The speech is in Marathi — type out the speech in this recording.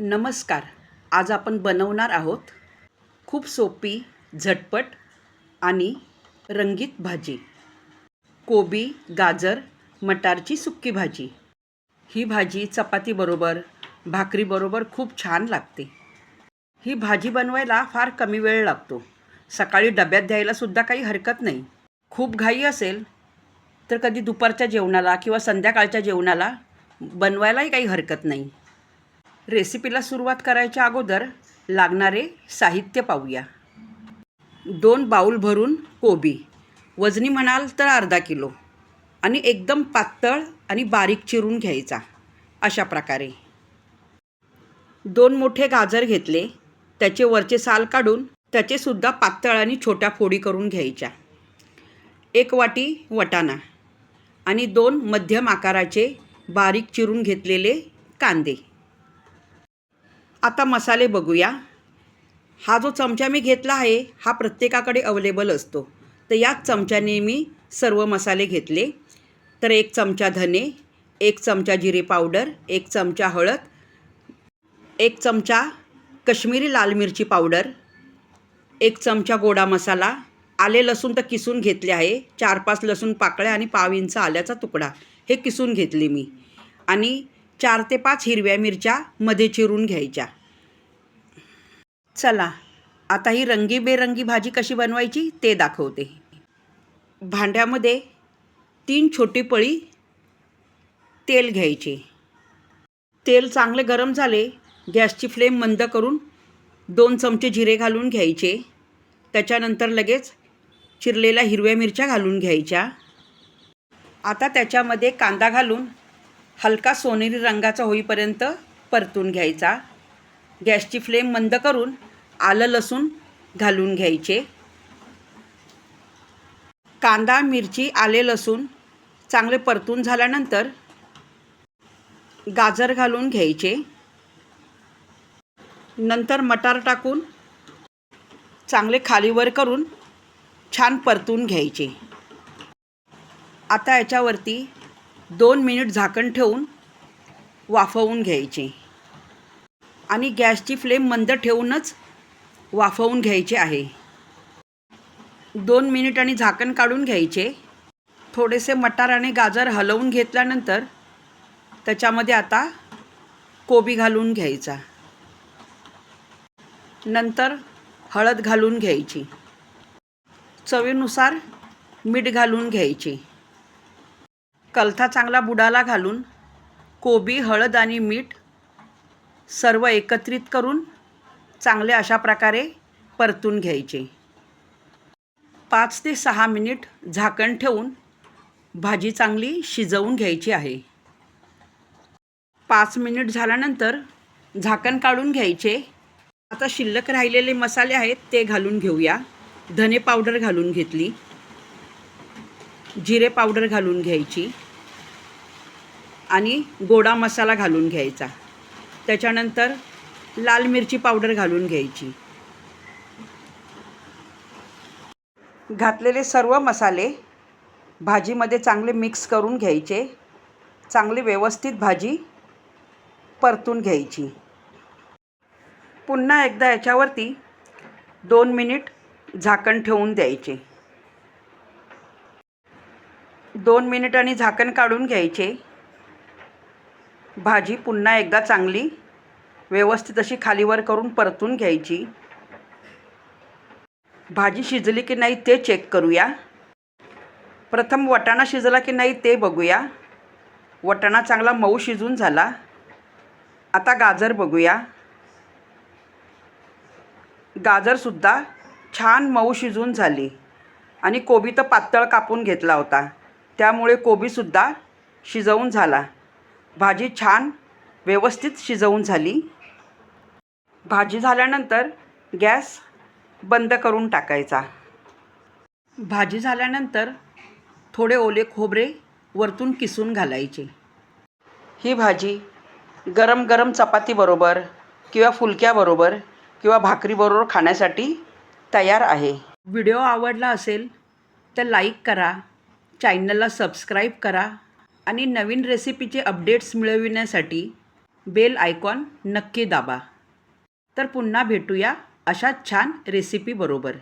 नमस्कार. आज आपण बनवणार आहोत खूप सोपी झटपट आणि रंगीत भाजी. कोबी गाजर मटारची सुक्की भाजी. ही भाजी चपातीबरोबर भाकरीबरोबर खूप छान लागते. ही भाजी बनवायला फार कमी वेळ लागतो. सकाळी डब्यात द्यायलासुद्धा काही हरकत नाही. खूप घाई असेल तर कधी दुपारच्या जेवणाला किंवा संध्याकाळच्या जेवणाला बनवायलाही काही हरकत नाही. रेसिपीला सुरुवात करायच्या अगोदर लागणारे साहित्य पाहूया. दोन बाऊल भरून कोबी. वजनी म्हणाल तर अर्धा किलो. आणि एकदम पातळ आणि बारीक चिरून घ्यायचा. अशा प्रकारे. दोन मोठे गाजर घेतले. त्याचे वरचे साल काढून त्याचेसुद्धा पातळ आणि छोट्या फोडी करून घ्यायच्या. एक वाटी वटाणा. आणि दोन मध्यम आकाराचे बारीक चिरून घेतलेले कांदे. आता मसाले बघूया. हा जो चमचा मी घेतला आहे हा प्रत्येकाकडे अवेलेबल असतो. तर याच चमच्याने मी सर्व मसाले घेतले. तर एक चमचा धने एक चमचा जिरे पावडर एक चमचा हळद एक चमचा कश्मीरी लाल मिरची पावडर एक चमचा गोडा मसाला आले लसूण तर किसून घेतले आहे. चार पाच लसूण पाकळ्या आणि पाव इंच आल्याचा तुकडा. हे किसून घेतले मी. आणि चार ते पाच हिरव्या मिरच्या मध्ये चिरून घ्यायच्या. चला आता ही रंगीबेरंगी भाजी कशी बनवायची ते दाखवते. भांड्यामध्ये तीन छोटी पळी तेल घ्यायचे. तेल चांगले गरम झाले गॅसची फ्लेम मंद करून दोन चमचे जिरे घालून घ्यायचे. त्याच्यानंतर लगेच चिरलेल्या हिरव्या मिरच्या घालून घ्यायच्या. आता त्याच्यामध्ये कांदा घालून हलका सोनेरी रंगाचा होईपर्यंत परतून घ्यायचा. गॅसची फ्लेम मंद करून आलं लसूण घालून घ्यायचे. कांदा मिरची आले लसूण चांगले परतून झाल्यानंतर गाजर घालून घ्यायचे. नंतर मटार टाकून चांगले खालीवर करून छान परतून घ्यायचे. आता याच्यावरती दोन मिनिट झाकण ठेवून वाफवून घ्यायचे. आणि गॅसची फ्लेम मंद ठेवूनच वाफवून घ्यायचे आहे. दोन मिनिट आणि झाकण काढून घ्यायचे. थोडेसे मटार आणि गाजर हलवून घेतल्यानंतर त्याच्यामध्ये आता कोबी घालून घ्यायचा. नंतर हळद घालून घ्यायची. चवीनुसार मीठ घालून घ्यायची. कलथा चांगला बुडाला घालून कोबी हळद आणि मीठ सर्व एकत्रित करून चांगले अशा प्रकारे परतून घ्यायचे. पाच ते सहा मिनिट झाकण ठेवून भाजी चांगली शिजवून घ्यायची आहे. पाच मिनिट झाल्यानंतर झाकण काढून घ्यायचे. आता शिल्लक राहिलेले मसाले आहेत ते घालून घेऊया. धने पावडर घालून घेतली. जिरे पावडर घालून घ्यायची. आणि गोडा मसाला घालून घ्यायचा. त्याच्यानंतर लाल मिरची पावडर घालून घ्यायची. घातलेले सर्व मसाले भाजीमध्ये चांगले मिक्स करून घ्यायचे. चांगली व्यवस्थित भाजी परतून घ्यायची. पुन्हा एकदा याच्यावरती दोन मिनिट झाकण ठेवून द्यायचे. दोन मिनिट आणि झाकण काढून घ्यायचे. भाजी पुन्हा एकदा चांगली व्यवस्थित अशी खालीवर करून परतून घ्यायची. भाजी शिजली की नाही ते चेक करूया. प्रथम वटाणा शिजला की नाही ते बघूया. वटाणा चांगला मऊ शिजून झाला. आता गाजर बघूया. गाजरसुद्धा छान मऊ शिजून झाली आणि कोबी तर पातळ कापून घेतला होता. त्यामुळे कोबीसुद्धा शिजवून झाला. भाजी छान व्यवस्थित शिजवून झाली. भाजी झाल्यानंतर गॅस बंद करून टाकायचा. भाजी झाल्यानंतर थोडे ओले खोबरे वरतून किसून घालायचे. ही भाजी गरम गरम चपातीबरोबर किंवा फुलक्याबरोबर किंवा भाकरीबरोबर खाण्यासाठी तयार आहे. व्हिडिओ आवडला असेल तर लाईक करा चॅनलला सबस्क्राईब करा आणि नवीन रेसिपीचे अपडेट्स मिळविण्यासाठी बेल आयकॉन नक्की दाबा. तर पुन्हा भेटूया अशा छान रेसिपीबरोबर